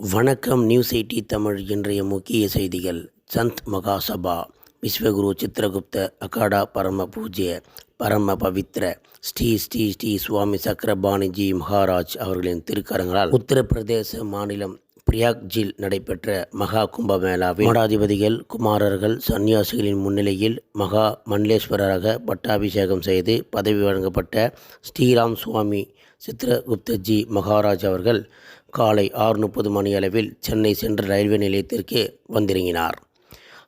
வணக்கம் news eighty Tamil இன்றைய முக்கிய செய்திகள். சந்த் மகாசபா விஸ்வகுரு சித்திரகுப்த அகாடா பரம பூஜ்ய பரம பவித்ர ஸ்ரீ ஸ்ரீ ஸ்ரீ சுவாமி சக்கரபாணிஜி மகாராஜ் அவர்களின் திருக்கரங்களால் உத்தரப்பிரதேச மாநிலம் பிரியாக்ஜில் நடைபெற்ற மகா கும்பமேளாவில் மடாதிபதிகள் குமாரர்கள் சன்னியாசிகளின் முன்னிலையில் மகா மண்டலேஸ்வரராக பட்டாபிஷேகம் செய்து பதவி வழங்கப்பட்ட ஸ்ரீராம் சுவாமி சித்ரகுப்தஜி மகாராஜ் அவர்கள் காலை ஆறு முப்பது மணி அளவில் சென்னை சென்ற ரயில்வே நிலையத்திற்கு வந்திறங்கினார்.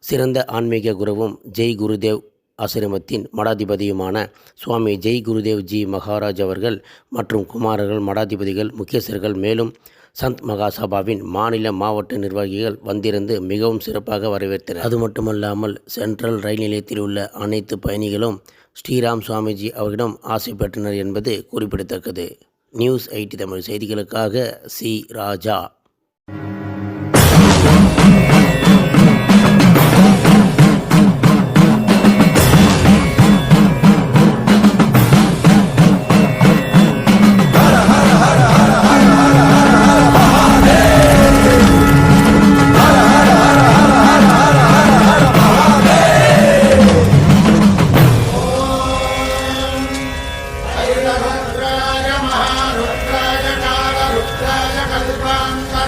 சிறந்த ஆன்மீக குருவும் ஜெய் குருதேவ் ஆசிரமத்தின் மடாதிபதியுமான சுவாமி ஜெய் குருதேவ் ஜி மகாராஜ் அவர்கள் மற்றும் குமாரர்கள் மடாதிபதிகள் முக்கியஸ்தர்கள் மேலும் சந்த் மகாசபாவின் மாநில மாவட்ட நிர்வாகிகள் வந்திருந்து மிகவும் சிறப்பாக வரவேற்றனர். அது மட்டுமல்லாமல் சென்ட்ரல் ரயில் நிலையத்தில் உள்ள அனைத்து பயணிகளும் ஸ்ரீராம் சுவாமிஜி அவர்களிடம் ஆசை பெற்றனர் என்பது குறிப்பிடத்தக்கது. நியூஸ் ஐடி தமிழ் செய்திகளுக்காக சி. ராஜா.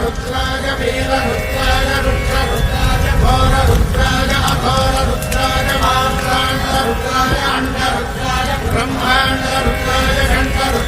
రుద్రాయ వీర రుద్రాయ రుద్ర రుద్రాయ ఘోర రుద్రాయ అఘోర రుద్రాయ మాత్రాండ రుద్రాయ అండ రుద్రాయ బ్రహ్మాండ రుద్రాయ గంట రుద్ర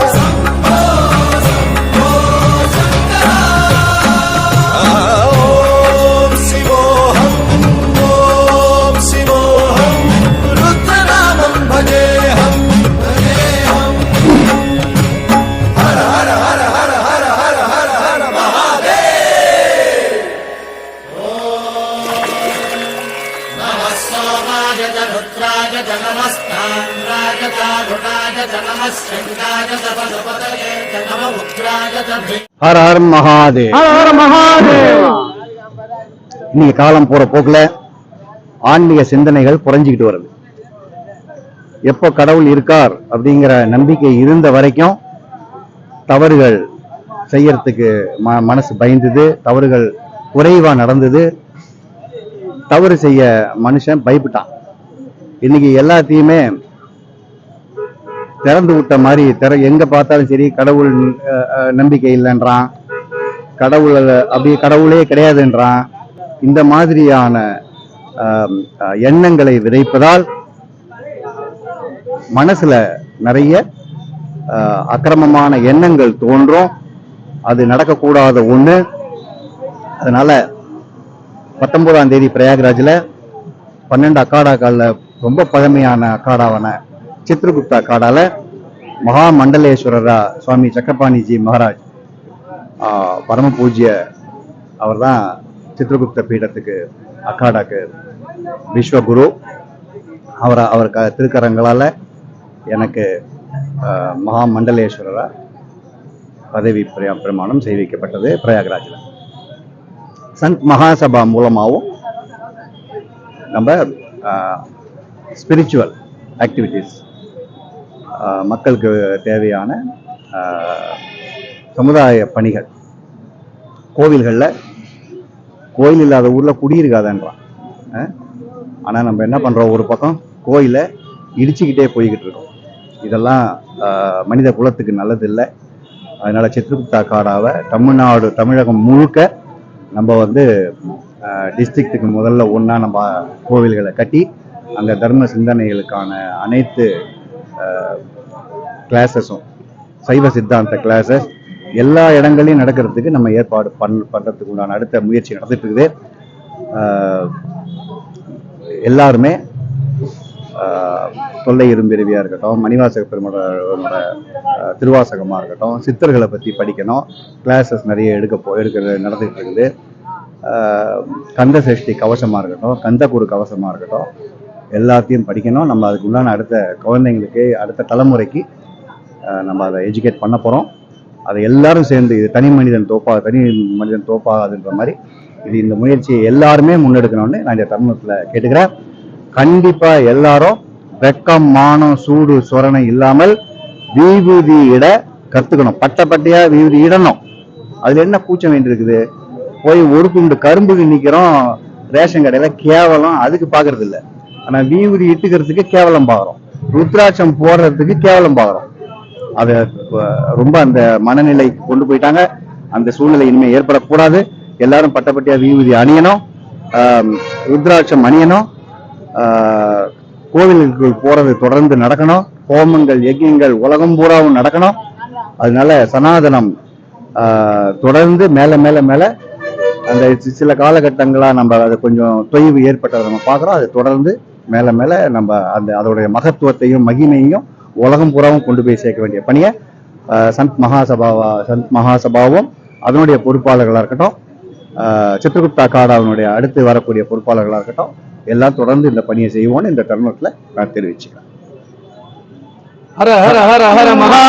च नमस्ताम्राय चारुणाय च नमः शृङ्गाय च पशुपतये च नम उग्राय च भि ஹர ஹர் மகாதேவ் ஹர மகாதேவ் இன்னைக்கு காலம் போற போக்குல ஆன்மீக சிந்தனைகள் குறைஞ்சிக்கிட்டு வருது எப்போ கடவுள் இருக்கார் அப்படிங்கிற நம்பிக்கை இருந்த வரைக்கும் தவறுகள் செய்யறதுக்கு ம மனசு பயந்தது தவறுகள் குறைவா நடந்தது தவறு செய்ய மனுஷன் பயப்பட்டான் இன்னைக்கு எல்லாத்தையுமே திறந்து விட்ட மாதிரி திற எங்க பார்த்தாலும் சரி கடவுள் நம்பிக்கை இல்லைன்றான். கடவுள் அப்படியே கடவுளே கிடையாதுன்றான். இந்த மாதிரியான எண்ணங்களை விதைப்பதால் மனசுல நிறைய அஹ், அக்கிரமமான எண்ணங்கள் தோன்றும். அது நடக்கக்கூடாத ஒண்ணு. அதனால பத்தொன்பதாம் தேதி பிரயாக்ராஜில் பன்னெண்டு அக்காடாக்களில் ரொம்ப பழமையான அக்காடாவான சித்ரகுப்தா அக்காடால மகா மண்டலேஸ்வரரா சுவாமி சக்கரபாணிஜி மகாராஜ் பரம பூஜ்ய அவர் தான் சித்ரகுப்த பீடத்துக்கு அக்காடாக்கு விஸ்வகுரு. அவரை அவர் க திருக்கரங்களால் எனக்கு ஆஹ், மகா மண்டலேஸ்வரரா பதவி பிரயா பிரமாணம் செய்விக்கப்பட்டது பிரயாகராஜில். சந்த் மகாசபா மூலமாகவும் நம்ம ஸ்பிரிச்சுவல் ஆக்டிவிட்டீஸ் மக்களுக்கு தேவையான சமுதாய பணிகள். கோவில்களில் கோயில் இல்லாத ஊரில் குடியிருக்காதன்றான். ஆனால் நம்ம என்ன பண்ணுறோம் ஒரு பக்கம் கோயிலை இடிச்சுக்கிட்டே போய்கிட்டு இருக்கோம். இதெல்லாம் மனித குலத்துக்கு நல்லதில்லை. அதனால் சித்ரகுப்தா காடாவை தமிழ்நாடு தமிழகம் முழுக்க நம்ம வந்து டிஸ்ட்ரிக்ட்டுக்கு முதல்ல ஒன்றா நம்ம கோவில்களை கட்டி அங்கே தர்ம சிந்தனைகளுக்கான அனைத்து கிளாஸஸும் சைவ சித்தாந்த கிளாஸஸ் எல்லா இடங்களையும் நடக்கிறதுக்கு நம்ம ஏற்பாடு பண் பண்ணுறதுக்கு உண்டான அடுத்த முயற்சி நடந்துட்டு இருக்குது எல்லாருமே தொல்லை இரும்பிறவியாக இருக்கட்டும் மணிவாசக பெருமாளோட திருவாசகமாக இருக்கட்டும் சித்தர்களை பற்றி படிக்கணும். கிளாஸஸ் நிறைய எடுக்க போ எடுக்க நடந்துகிட்டு இருக்குது கந்த சஷ்டி கவசமாக இருக்கட்டும் கந்தக்குரு கவசமாக இருக்கட்டும். எல்லாத்தையும் படிக்கணும். நம்ம அதுக்கு உண்டான அடுத்த குழந்தைங்களுக்கு அடுத்த தலைமுறைக்கு நம்ம அதை எஜுகேட் பண்ண போகிறோம் அதை எல்லாரும் சேர்ந்து இது தனி மனிதன் தோப்பா தனி மனிதன் தோப்பாதுன்ற மாதிரி இது இந்த முயற்சியை எல்லாருமே முன்னெடுக்கணும்னு நான் இந்த தருணத்தில் கேட்டுக்கிறேன். கண்டிப்பாக எல்லாரும் வெக்கம் மானம் சூடு சுரணை இல்லாமல் விபூதி இட கற்றுக்கணும் பட்டை பட்டையாக விபூதி இடணும். அதில் என்ன கூச்சம் வேண்டியிருக்குது போய் ஒரு துண்டு கரும்புக்கு நிற்கிறோம் ரேஷன் கடையில் கேவலம் அதுக்கு பார்க்கறது இல்லை ஆனா விபூதி இட்டுக்கிறதுக்கு கேவலம் பாக்குறோம். ருத்ராட்சம் போடுறதுக்கு கேவலம் பாக்குறோம். அதை ரொம்ப அந்த மனநிலை கொண்டு போயிட்டாங்க. அந்த சூழ்நிலை இனிமே ஏற்படக்கூடாது. எல்லாரும் பட்டப்பட்டியா விபூதி அணியணும். ருத்ராட்சம் அணியணும். கோவிலுக்கு போறது தொடர்ந்து நடக்கணும். ஹோமங்கள் யஜ்யங்கள் உலகம் பூராவும் நடக்கணும். அதனால சனாதனம் தொடர்ந்து மேல மேல மேல அந்த சில காலகட்டங்களா நம்ம அதை கொஞ்சம் தொய்வு ஏற்பட்டதை நம்ம பார்க்குறோம். அது தொடர்ந்து மேல மேல நம்ம அந்த அதோடைய மகத்துவத்தையும் மகிமையையும் உலகம் பூராவும் கொண்டு போய் சேர்க்க வேண்டிய பணியை சந்த் மகாசபாவா சந்த் மகாசபாவும் அதனுடைய பொறுப்பாளர்களாக இருக்கட்டும் ஆஹ், சித்திரகுப்தா அகாடாவினுடைய அடுத்து வரக்கூடிய பொறுப்பாளர்களாக இருக்கட்டும் எல்லாம் தொடர்ந்து இந்த பணியை செய்வோம்னு இந்த தருணத்தில் நான் தெரிவிச்சுக்கிறேன். ஹர ஹர ஹர ஹர மகா